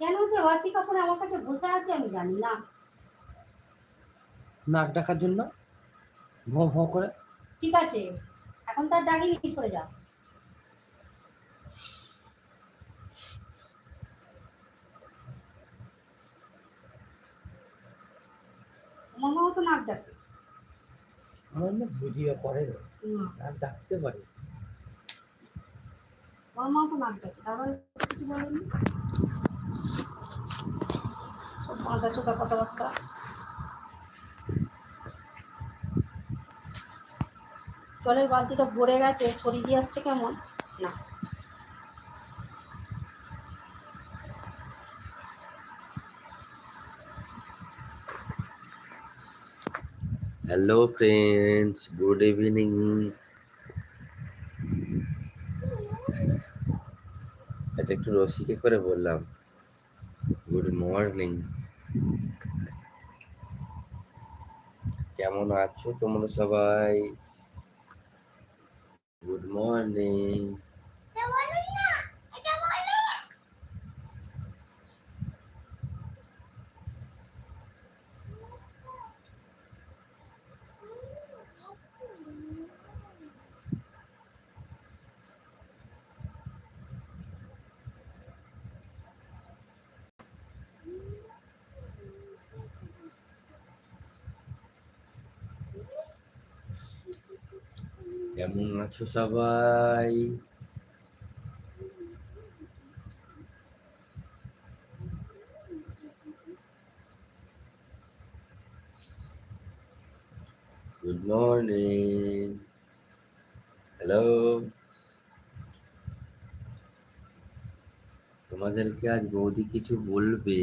কেন যে ওয়াচি কাপড় আমার কাছে বসে আছে আমি জানি না। নাক ডাকার জন্য? ভো ভো করে? ঠিক আছে এখন তার ডাকি কি সরে যা। আমার মাও তো নাক ডাকে। আমার না ভিডিও করে নাক ডাকতে পারে। আমার মাও তো নাক ডাকে তারপরে কিছু বলেনি? মাথা চোখা কথাবার্তা। জলের বালতিটা ভরে গেছে, ছড়িয়ে দিয়ে আসছে কেমন? না। হ্যালো ফ্রেন্ডস গুড ইভিনিং আচ্ছা একটু রসিকে করে বললাম। গুড মর্নিং কেমন আছো? তোমরা সবাই গুড মর্নিং। কেমন আছো সবাই গুড মর্নিং হ্যালো তোমাদেরকে আজ বৌদি কিছু বলবে।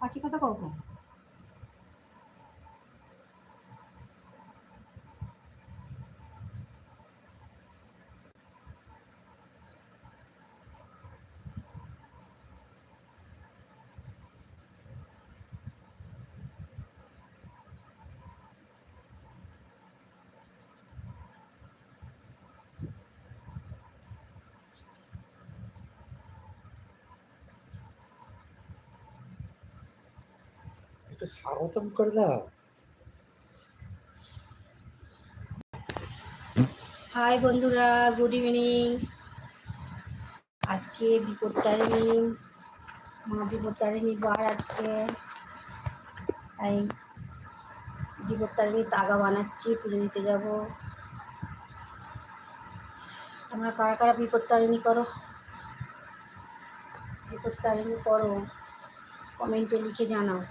পাখি কথা কখন একটু স্বাগতম করে দাও। হাই বন্ধুরা, গুড ইভিনিং। আজকে বিপত্তারিণী, মা বিপত্তারিণী বার আজকে। তাই বিপত্তারিণী তাগা বানাচ্ছি, পুজো দিতে যাব। তোমরা কারা কারা বিপত্তারিণী করো? বিপত্তারিণী করো, কমেন্টে লিখে জানাও।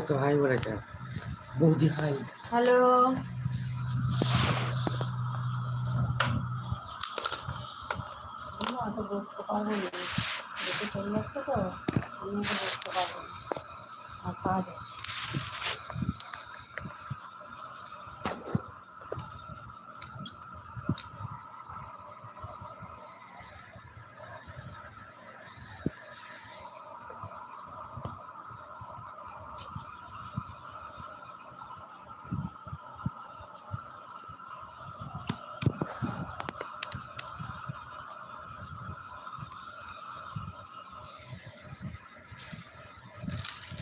তো হাই বলেছে বৌদি হাই। হ্যালো। অত বসতে পারব না। দেখে চলে যাচ্ছে তো আমি অত বসতে পারব না। আর কাজ আছে।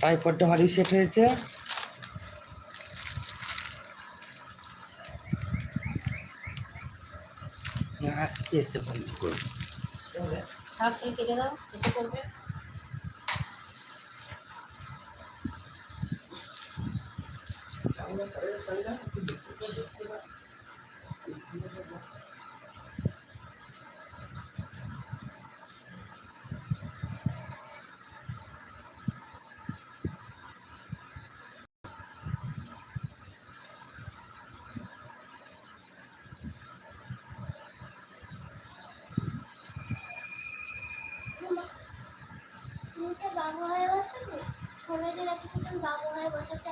টাইপডটা ভারী সেট হয়েছে। আজকে এসে বন্ধ করব। কেটে দাও এসে করবে। বাবু হয়ে বসাবো ছোটদের একটা ছোট বাবু হয়ে বসাচ্ছে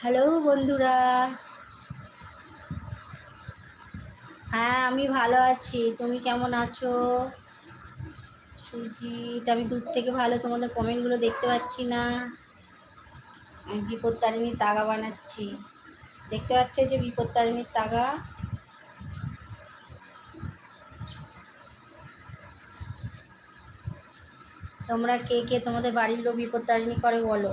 হ্যালো বন্ধুরা। হ্যাঁ আমি ভালো আছি। তুমি কেমন আছো? সুজিত আমি দূর থেকে ভালো, তোমাদের কমেন্টগুলো দেখতে পাচ্ছি না। আমি বিপত্তারিণীর তাগা বানাচ্ছি। দেখতে পাচ্ছ যে বিপত্তারিণীর তাগা? তোমরা কে কে তোমাদের বাড়ির লোক বিপত্তারিণী করে বলো।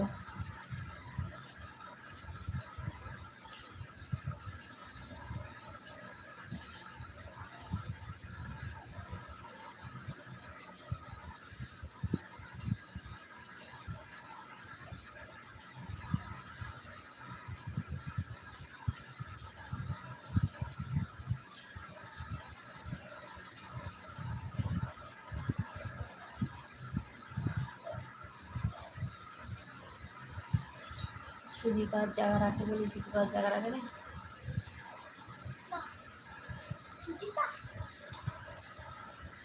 সুদীপার জায়গা রাখতে বলি সুদীপার জায়গা রাখে না। সুদীপা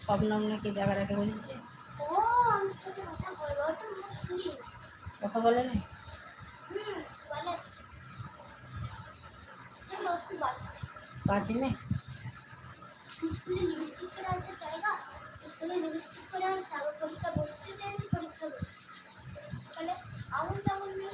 স্বপ্নম নাকি জায়গা রাখে বলিস যে? আমার কথা বলে না বাজে না? স্কুলে লিপস্টিক করে আসে টাইগা স্কুলে লিপস্টিক করে আর সাগর পরীক্ষা বসছে পরীক্ষা বসছে। তাহলে আউল টাউল নিয়ে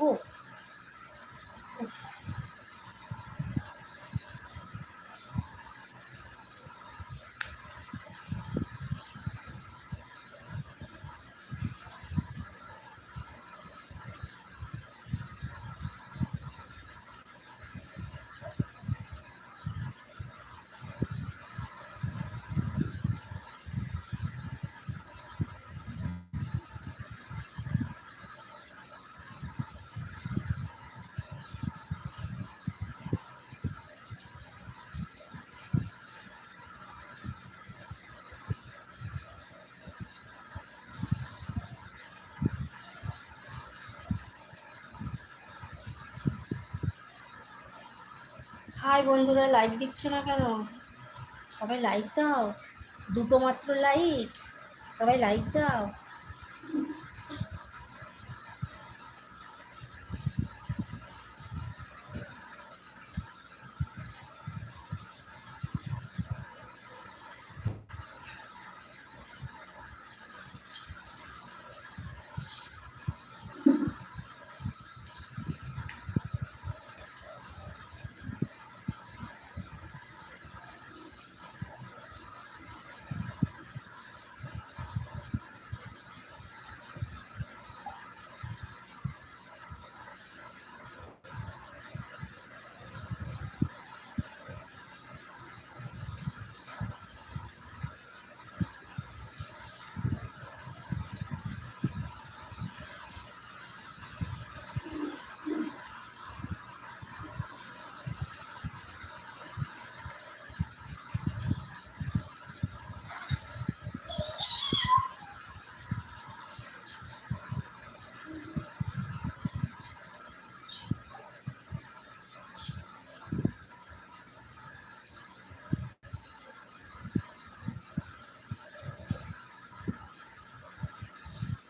গো হাই বন্ধুরা লাইক দিচ্ছ না কেন? সবাই লাইক দাও। দুটো মাত্র লাইক সবাই লাইক দাও।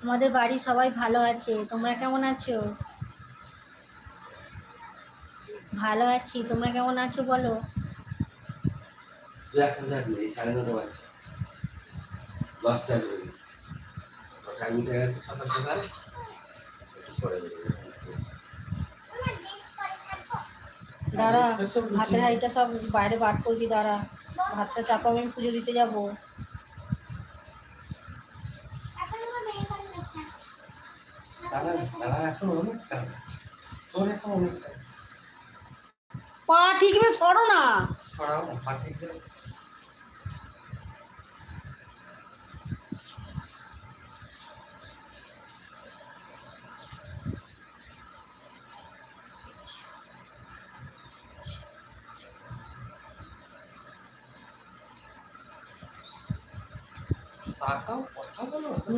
আমাদের বাড়ি সবাই ভালো আছে। তোমরা কেমন আছো? ভালো আছি। তোমরা কেমন আছো বলো? দাঁড়া ভাতের হাঁড়িটা সব বাইরে বার করবি দাঁড়া। ভাতটা চাপা আমি পুজো দিতে যাব এখন আমার মেয়ের বাড়ি দেখা দাদা দাদা এখন অনেক টাকা তোর এখন অনেক টাকা পা ঠিকভাবে সরো না।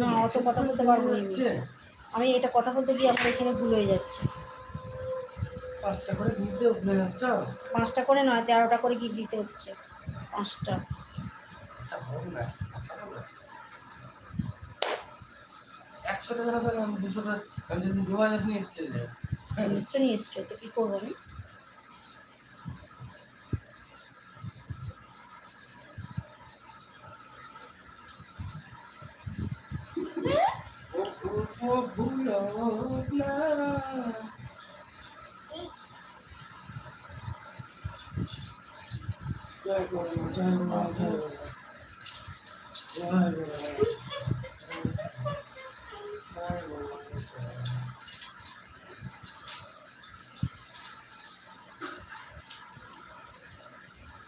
না অত কথা বলতে পারব না। আমি। এটা কথা বলতে গিয়ে আমার এখানে ভুল হয়ে যাচ্ছে পাঁচটা করে গিফট দিয়ে ভুলে যাচ্ছ পাঁচটা করে নয় তেরোটা করে গিফট দিতে হচ্ছে পাঁচটা আচ্ছা। একশো টাকা দুশো টাকা দু হাজার নিয়ে এসছে নিশ্চয় নিয়ে এসছে তো কী করব আমি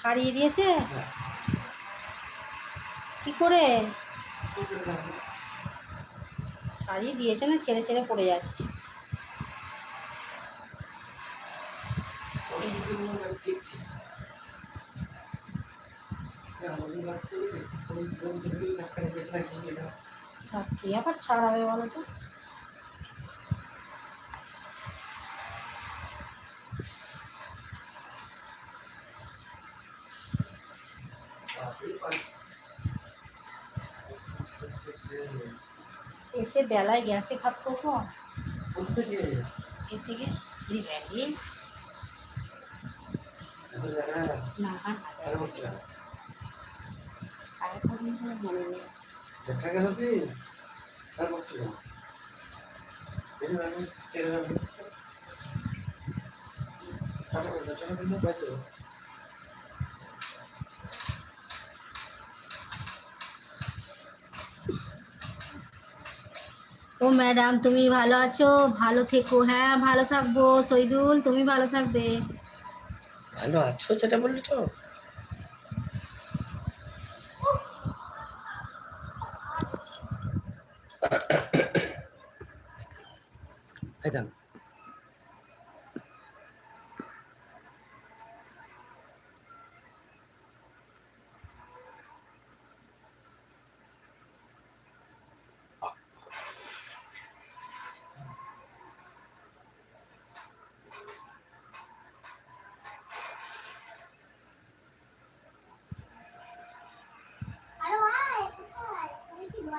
ছাড়িয়ে দিয়েছে? কি করে? ছাড়িয়ে দিয়েছে না, ছেড়ে ছেড়ে পড়ে যাচ্ছে। আবার ছাড়াবে বলো তো? এসে বেলায় গ্যাসে ভাত করব কোন থেকে এর থেকে এই ব্যাগে এত জায়গা না আর কেন হচ্ছে না? সাড়ে কদিন ধরে মনে নেই দেখা গেল কি আর হচ্ছে না এই যে আমি টেনে রাখি। টাটা করে দাও, টাটা করে দাও, বাইর করো। ও ম্যাডাম, তুমি ভালো আছো? ভালো থেকো। হ্যাঁ ভালো থাকব। সৈদুল, তুমি ভালো থাকবে। ভালো আছো যেটা বললি তো? দেখ